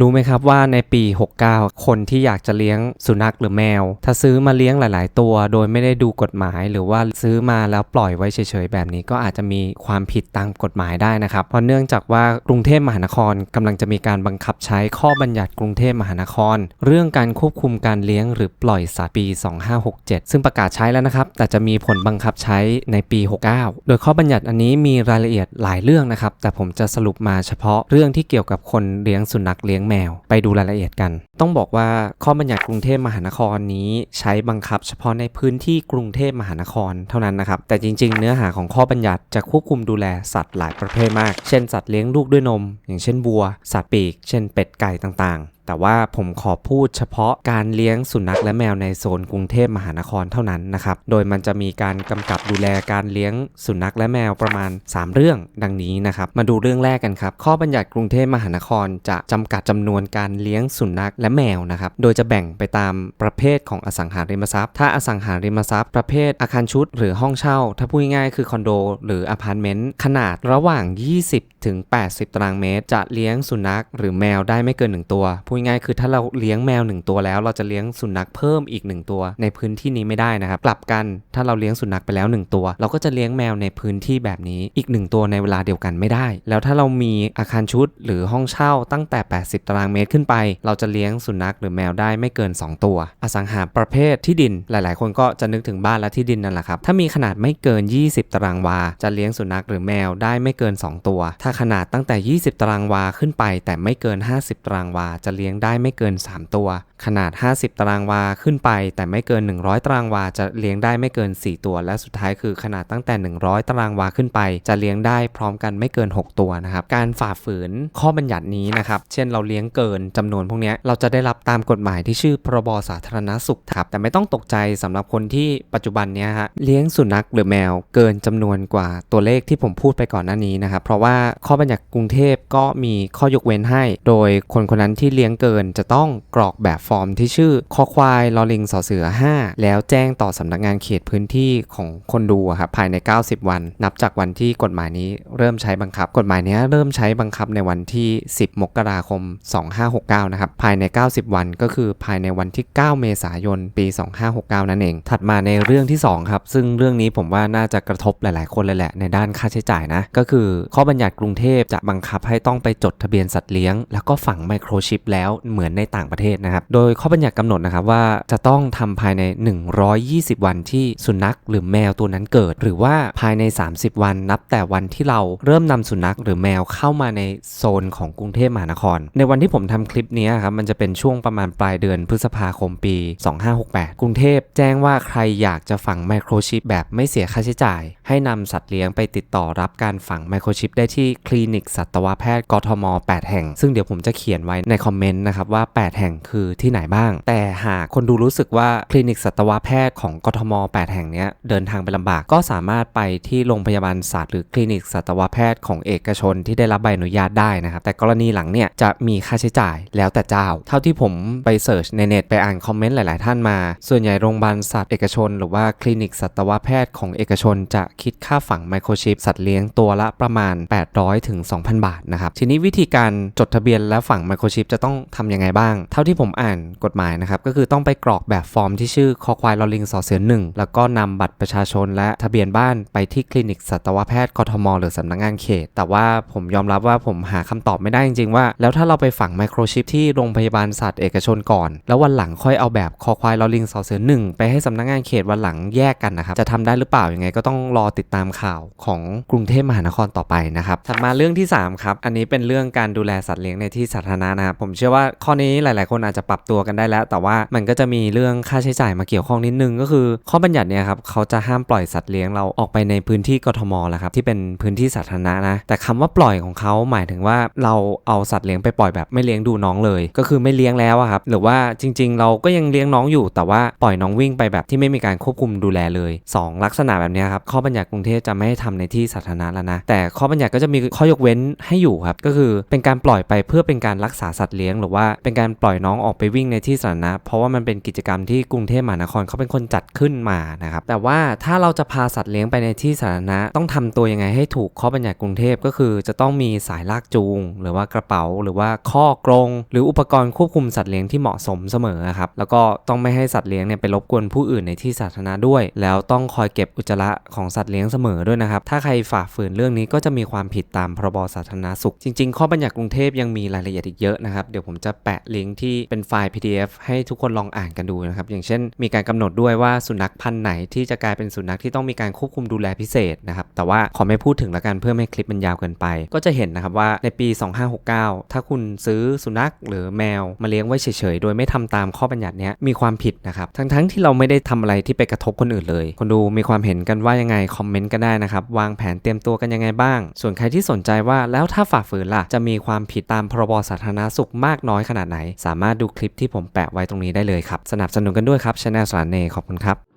รู้ไหมครับว่าในปี 69 คนที่อยากจะเลี้ยงสุนัขหรือแมว ถ้าซื้อมาเลี้ยงหลาย ๆ ตัว โดยไม่ได้ดูกฎหมาย หรือว่าซื้อมาแล้วปล่อยไว้เฉย ๆ แบบนี้ก็อาจจะมีความผิดตามกฎหมายได้นะครับ เพราะเนื่องจากว่ากรุงเทพมหานครกำลังจะมีการบังคับใช้ข้อบัญญัติกรุงเทพมหานคร เรื่องการควบคุมการเลี้ยงหรือปล่อยสัตว์ปี 2567 ซึ่งประกาศใช้แล้วนะครับ แต่จะมีผลบังคับใช้ในปี 69 โดยข้อบัญญัติอันนี้มีรายละเอียดหลายเรื่องนะครับ แต่ผมจะสรุปมาเฉพาะเรื่องที่เกี่ยวกับคนเลี้ยงสุนัขเลี้ยงแมว ไปดูรายละเอียดกัน ต้องบอกว่าข้อบัญญัติกรุงเทพมหานครนี้ใช้บังคับเฉพาะในพื้นที่กรุงเทพมหานครเท่านั้นนะครับ แต่จริง ๆ เนื้อหาของข้อบัญญัติจะควบคุมดูแลสัตว์หลายประเภทมาก เช่นสัตว์เลี้ยงลูกด้วยนม อย่างเช่นบัว สัตว์ปีก เช่นเป็ดไก่ต่างๆ แต่ว่าผมขอพูดเฉพาะการเลี้ยงสุนัขและแมวในโซนกรุงเทพมหานครเท่านั้นนะครับ โดยมันจะมีการกำกับดูแลการเลี้ยงสุนัขและแมวประมาณ 3 เรื่องดังนี้นะครับมาดูเรื่องแรกกันครับ ข้อบัญญัติกรุงเทพมหานครจะจำกัดจำนวนการเลี้ยงสุนัขและแมวนะครับโดยจะแบ่งไปตามประเภทของอสังหาริมทรัพย์ ถ้าอสังหาริมทรัพย์ ประเภทอาคารชุด หรือห้องเช่า ถ้าพูดง่ายๆคือคอนโด หรืออพาร์ตเมนต์ขนาดระหว่าง 20 ถึง 80 ตารางเมตร จะเลี้ยงสุนัขหรือแมวได้ไม่เกิน 1 ตัวพูดง่ายคือถ้าเราเลี้ยงแมว1ตัวแล้ว เราจะเลี้ยงสุนัขเพิ่มอีก1ตัว ในพื้นที่นี้ไม่ได้นะครับกลับกันถ้าเราเลี้ยงสุนัขไปแล้ว1ตัว เราก็จะเลี้ยงแมวในพื้นที่แบบนี้อีก1ตัวในเวลาเดียวกันไม่ได้ แล้วถ้าเรามีอาคารชุดหรือห้องเช่าตั้งแต่ 80 ตารางเมตรขึ้นไป เราจะเลี้ยงสุนัขหรือแมวได้ไม่เกิน 2 ตัว อสังหาประเภทที่ดินหลาย ๆ คนก็จะนึกถึงบ้านและที่ดินนั่นแหละครับถ้ามีขนาดไม่เกิน 20 ตารางวา จะเลี้ยงสุนัขหรือแมวได้ไม่เกิน 2 ตัว ถ้าขนาดตั้งแต่ 20 ตารางวาขึ้นไป แต่ไม่เกิน 50 ตารางวาจะเลี้ยงลี้ยงได้ไม่เกิน 3 ตัว ขนาด 50 ตารางวาขึ้นไป แต่ไม่เกิน 100 ตารางวาจะเลี้ยงได้ไม่เกิน 4 ตัว และสุดท้ายคือขนาดตั้งแต่ 100 ตารางวาขึ้นไป จะเลี้ยงได้พร้อมกันไม่เกิน 6 ตัวนะครับการฝ่าฝืนข้อบัญญัตินี้นะครับเช่นเราเลี้ยงเกินจำนวนพวกนี้เราจะได้รับตามกฎหมายที่ชื่อพรบสาธารณสุขครับแต่ไม่ต้องตกใจสำหรับคนที่ปัจจุบันเนี้ยฮะเลี้ยงสุนัขหรือแมวเกินจำนวนกว่าตัวเลขที่ผมพูดไปก่อนหน้านี้นะครับเพราะว่าข้อบัญญัติกรุงเทพก็มีข้อยกเว้นให้ โดยคนคนนั้นที่เลี้ยงเกินจะต้องกรอกแบบฟอร์มที่ชื่อคอควายลอลิงสอเสือ 5 แล้วแจ้งต่อสำนักงานเขตพื้นที่ของคนดูครับภายใน 90 วัน นับจากวันที่กฎหมายนี้เริ่มใช้บังคับ กฎหมายนี้เริ่มใช้บังคับในวันที่ 10 มกราคม 2569 นะครับ ภายใน 90 วันก็คือภายในวันที่ 9 เมษายน ปี 2569 นั่นเอง ถัดมาในเรื่องที่ 2 ครับ ซึ่งเรื่องนี้ผมว่าน่าจะกระทบหลาย ๆ คนเลยแหละ ในด้านค่าใช้จ่ายนะ ก็คือข้อบัญญัติกรุงเทพจะบังคับให้ต้องไปจดทะเบียนสัตว์เลี้ยง แล้วก็ฝังไมโครชิปแล้วเหมือนในต่างประเทศนะครับ โดยข้อบัญญัติกำหนดนะครับว่าจะต้องทำภายใน 120 วันที่สุนัขหรือแมวตัวนั้นเกิด หรือว่าภายใน 30 วันนับแต่วันที่เราเริ่มนำสุนัขหรือแมวเข้ามาในโซนของกรุงเทพมหานคร ในวันที่ผมทำคลิปนี้ครับมันจะเป็นช่วงประมาณปลายเดือนพฤษภาคมปี 2568 กรุงเทพแจ้งว่าใครอยากจะฝังไมโครชิปแบบไม่เสียค่าใช้จ่าย ให้นำสัตว์เลี้ยงไปติดต่อรับการฝังไมโครชิปได้ที่คลินิกสัตวแพทย์กทม 8 แห่ง ซึ่งเดี๋ยวผมจะเขียนไว้ในคอมเมนต์นะครับว่า 8 แห่งคือที่ไหนบ้าง แต่หากคนดูรู้สึกว่าคลินิกสัตวแพทย์ของกทม 8 แห่งเนี้ยเดินทางไปลำบาก ก็สามารถไปที่โรงพยาบาลสัตว์หรือคลินิกสัตวแพทย์ของเอกชนที่ได้รับใบอนุญาตได้นะครับ แต่กรณีหลังเนี่ยจะมีค่าใช้จ่ายแล้วแต่เจ้า เท่าที่ผมไปเสิร์ชในเน็ตไปอ่านคอมเมนต์หลาย ๆ ท่านมา ส่วนใหญ่โรงพยาบาลสัตว์เอกชน หรือว่าคลินิกสัตวแพทย์ของเอกชน จะคิดค่าฝังไมโครชิปสัตว์เลี้ยงตัวละประมาณ 800ถึง2,000 บาทนะครับทีนี้วิธีการจดทะเบียนและฝังไมโครชิปจะต้องทำยังไงบ้าง เท่าที่ผมอ่านกฎหมายนะครับก็คือต้องไปกรอกแบบฟอร์มที่ชื่อคอควายลอลิงสอเสือหนึ่งแล้วก็นำบัตรประชาชนและทะเบียนบ้านไปที่คลินิกสัตวแพทย์กทม หรือสำนักงานเขต แต่ว่าผมยอมรับว่าผมหาคำตอบไม่ได้จริงๆว่า แล้วถ้าเราไปฝังไมโครชิปที่โรงพยาบาลสัตว์เอกชนก่อน แล้ววันหลังค่อยเอาแบบคอควายลอลิงสอเสือหนึ่งไปให้สำนักงานเขตวันหลังแยกกันนะครับจะทำได้หรือเปล่ายังไง ก็ต้องรอติดตามข่าวของกรุงเทพมหานครต่อไปนะครับถัดมาเรื่องที่สามครับอันนี้เป็นเรื่องการดูแลสัตว์เลี้ยงในที่สาธารณะนะครับผมเชื่อว่าข้อนี้หลาย ๆ คนอาจจะปรับตัวกันได้แล้ว แต่ว่ามันก็จะมีเรื่องค่าใช้จ่ายมาเกี่ยวข้องนิดนึงก็คือ ข้อบัญญัติเนี่ยครับเขาจะห้ามปล่อยสัตว์เลี้ยงเราออกไปในพื้นที่กทมแหละครับที่เป็นพื้นที่สาธารณะนะแต่คำว่าปล่อยของเขาหมายถึงว่าเราเอาสัตว์เลี้ยงไปปล่อยแบบไม่เลี้ยงดูน้องเลย ก็คือไม่เลี้ยงแล้วครับหรือว่าจริง ๆ เราก็ยังเลี้ยงน้องอยู่ แต่ว่าปล่อยน้องวิ่งไปแบบที่ไม่มีการควบคุมดูแลเลย 2 ลักษณะแบบนี้ครับข้อบัญญัติกรุงเทพจะไม่ให้ทำในที่สาธารณะแล้วนะแต่ข้อบัญญัติก็จะมีข้อยกเว้นให้อยู่ครับก็คือเป็นการปล่อยไปเพื่อเป็นการรักษาสัตว์เลี้ยงหรือว่าเป็นการปล่อยน้องออกไปวิ่งในที่สาธารณะเพราะว่ามันเป็นกิจกรรมที่กรุงเทพมหานครเขาเป็นคนจัดขึ้นมานะครับแต่ว่าถ้าเราจะพาสัตว์เลี้ยงไปในที่สาธารณะต้องทำตัวยังไงให้ถูกข้อบัญญัติกรุงเทพก็คือ จะต้องมีสายลากจูง หรือว่ากระเป๋า หรือว่าข้อกรง หรืออุปกรณ์ควบคุมสัตว์เลี้ยงที่เหมาะสมเสมอครับแล้วก็ต้องไม่ให้สัตว์เลี้ยงเนี่ยไปรบกวนผู้อื่นในที่สาธารณะด้วย แล้วต้องคอยเก็บอุจจาระของสัตว์เลี้ยงเสมอด้วยนะครับถ้าใครฝ่าฝืนเรื่องนี้ก็จะมีความผิดตามพรบสาธารณสุข จริง ๆ ข้อบัญญัติกรุงเทพยังมีรายละเอียดอีกเยอะนะครับเดี๋ยวผมจะแปะลิงก์ที่เป็นไฟล์ PDF ให้ทุกคนลองอ่านกันดูนะครับ อย่างเช่น มีการกำหนดด้วยว่าสุนัขพันธุ์ไหนที่จะกลายเป็นสุนัขที่ต้องมีการควบคุมดูแลพิเศษนะครับ แต่ว่าขอไม่พูดถึงละกันเพื่อไม่ให้คลิปมันยาวเกินไป ก็จะเห็นนะครับว่าในปี 2569 ถ้าคุณซื้อสุนัขหรือแมวมาเลี้ยงไว้เฉยๆ โดยไม่ทำตามข้อบัญญัติเนี้ยมีความผิดนะครับทั้งๆที่เราไม่ได้ทำอะไรที่ไปกระทบคนอื่นเลย คนดูมีความเห็นกันว่ายังไงคอมเมนต์กันได้นะครับวางแผนเตรียมตัวกันยังไงบ้าง ส่วนใครที่สนใจว่าแล้วถ้าฝ่าฝืนล่ะจะมีความผิดตามพรบสาธารณสุขมากน้อยขนาดไหน สามารถดูคลิปที่ผมแปะไว้ตรงนี้ได้เลยครับ สนับสนุนกันด้วยครับช anel สารเนขอบคุณครับ